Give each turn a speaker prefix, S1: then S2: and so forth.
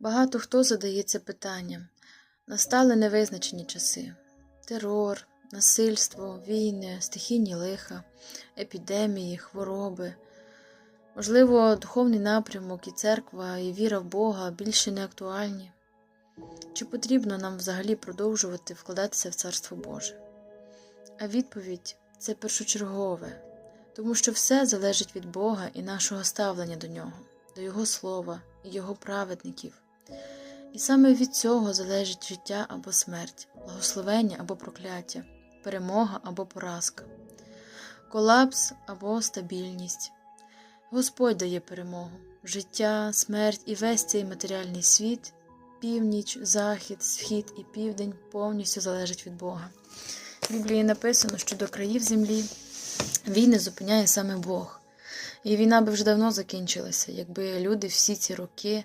S1: Багато хто задається питанням. Настали невизначені часи: терор, насильство, війни, стихійні лиха, епідемії, хвороби. Можливо, духовний напрямок і церква, і віра в Бога більше не актуальні. Чи потрібно нам взагалі продовжувати вкладатися в Царство Боже? А відповідь це першочергове, тому що все залежить від Бога і нашого ставлення до нього, до Його слова і Його праведників. І саме від цього залежить життя або смерть, благословення або прокляття, перемога або поразка, колапс або стабільність. Господь дає перемогу, життя, смерть і весь цей матеріальний світ, північ, захід, схід і південь повністю залежать від Бога. В Біблії написано, що до країв землі війни зупиняє саме Бог. І війна би вже давно закінчилася, якби люди всі ці роки